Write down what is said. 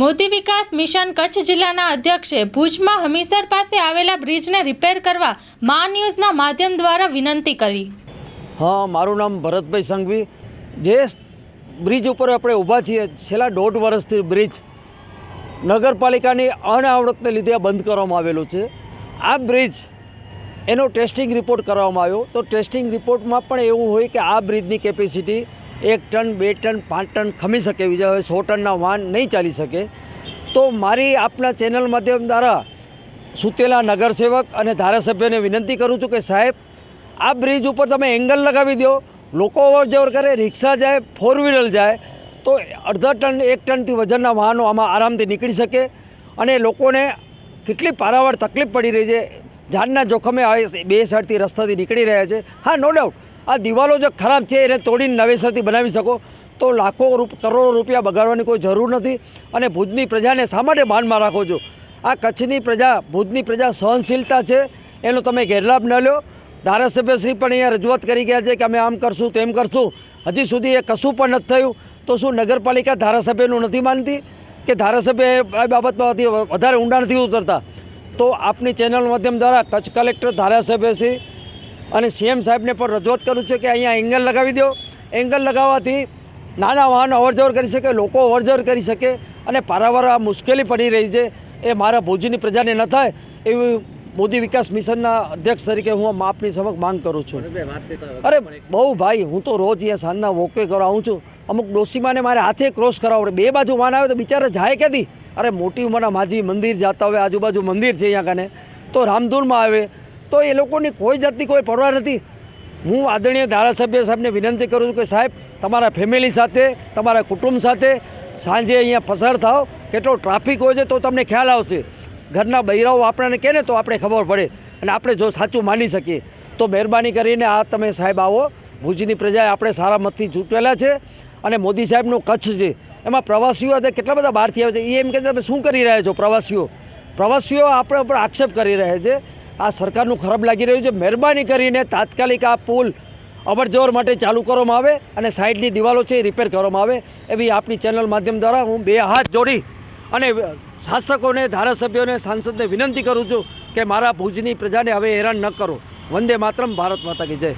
મોદી વિકાસ mission Kutch જિલ્લાના અધ્યક્ષે ભુજમાં હમીસર પાસે આવેલા બ્રિજને રિપેર કરવા મા ન્યૂઝના માધ્યમ દ્વારા વિનંતી કરી. હા, મારું નામ ભરતભાઈ સંઘવી. જે બ્રિજ ઉપર આપણે ઊભા છીએ, છેલ્લા દોઢ વર્ષથી બ્રિજ નગરપાલિકાની અણઆવડતને લીધે બંધ કરવામાં આવેલું છે. આ બ્રિજ એનો ટેસ્ટિંગ રિપોર્ટ કરવામાં આવ્યો. તો ટેસ્ટિંગ રિપોર્ટમાં પણ એવું હોય કે આ બ્રિજની કેપેસિટી એક ટન, બે ટન, પાંચ ટન ખમી શકે, બીજા હવે સો ટનના વાહન નહીં ચાલી શકે. તો મારી આપના ચેનલ માધ્યમ દ્વારા સુતેલા નગરસેવક અને ધારાસભ્યને વિનંતી કરું છું કે સાહેબ, આ બ્રિજ ઉપર તમે એંગલ લગાવી દો. લોકો અવર કરે, રિક્ષા જાય ફોર વ્હીલર જાય. તો અડધા ટન, એક ટનથી વજનના વાહનો આમાં આરામથી નીકળી શકે અને લોકોને કેટલી પારાવાર તકલીફ પડી રહી છે. જાનના જોખમે આ બે સાઈડથી રસ્તાથી નીકળી રહ્યા છે. હા નો ડાઉટ આ દિવાલો જે ખરાબ છે, એને તોડીને નવેસરથી બનાવી શકો, તો લાખો રૂપ, કરોડો રૂપિયા બગાડવાની કોઈ જરૂર નથી. અને ભુજની પ્રજાને શા માટે બાનમાં રાખો છો? આ કચ્છની પ્રજા, ભુજની પ્રજા સહનશીલતા છે, એનો તમે ગેરલાભ ન લો. ધારાસભ્યશ્રી પણ અહીંયા રજૂઆત કરી ગયા છે કે અમે આમ કરશું, તેમ કરશું. હજી સુધી એ કશું પણ નથી થયું. તો શું નગરપાલિકા ધારાસભ્યનું નથી માનતી? કે ધારાસભ્ય એ બાબતમાંથી વધારે ઊંડા નથી ઉતરતા? તો આપની ચેનલ માધ્યમ દ્વારા કચ્છ કલેક્ટર, ધારાસભ્યશ્રી અને સીએમ સાહેબને પણ રજૂઆત કરું છું કે અહીંયા એંગલ લગાવી દો. એંગલ લગાવવાથી નાના વાહનો અવરજવર કરી શકે લોકો અવરજવર કરી શકે અને પારાવાર આ મુશ્કેલી પડી રહી છે. એ મારા ભુજની પ્રજાને ન થાય એવી મોદી વિકાસ મિશનના અધ્યક્ષ તરીકે હું આપની સમક્ષ માંગ કરું છું. અરે બહુ ભાઈ હું તો રોજ અહીંયા સાંજના વોકે કરવા આવું છું. અમુક ડોસીમાને મારે હાથે ક્રોસ કરાવડે બે બાજુ વાન આવે તો બિચારા જાય ક્યાંથી? અરે મોટી ઉંમરના માજી મંદિર જતા હોય આજુબાજુ મંદિર છે અહીંયા કને. તો રામધૂનમાં આવે. તો એ લોકોની કોઈ જાતની કોઈ પરવા નથી. હું આદરણીય ધારાસભ્ય સાહેબને વિનંતી કરું છું કે સાહેબ, તમારા ફેમિલી સાથે, તમારા કુટુંબ સાથે સાંજે અહીંયા પસાર થાઓ. કેટલો ટ્રાફિક હોય છે તો તમને ખ્યાલ આવશે. ઘરના બૈરાઓ આપણને કહે ને તો આપણે ખબર પડે અને આપણે જો સાચું માની શકીએ. તો મહેરબાની કરીને આ તમે સાહેબ આવો. ભુજની પ્રજાએ આપણે સારા મતથી ચૂંટેલા છે અને મોદી સાહેબનું કચ્છ છે. એમાં પ્રવાસીઓ આજે કેટલા બધા બહારથી આવે છે. એ એમ કે તમે શું કરી રહ્યા છો પ્રવાસીઓ? પ્રવાસીઓ આપણા ઉપર આક્ષેપ કરી રહ્યા છે. આ સરકારનું ખરાબ લાગી રહ્યું છે. મહેરબાની કરીને તાત્કાલિક આ પુલ અવરજવર માટે ચાલુ કરવામાં આવે અને સાઈડની દિવાલો છે એ રિપેર કરવામાં આવે એવી આપની ચેનલ માધ્યમ દ્વારા હું બે હાથ જોડી અને શાસકોને, ધારાસભ્યોને, સાંસદને વિનંતી કરું છું કે મારા ભુજની પ્રજાને હવે હેરાન ન કરો. વંદે માતરમ, ભારત માતા કી જય.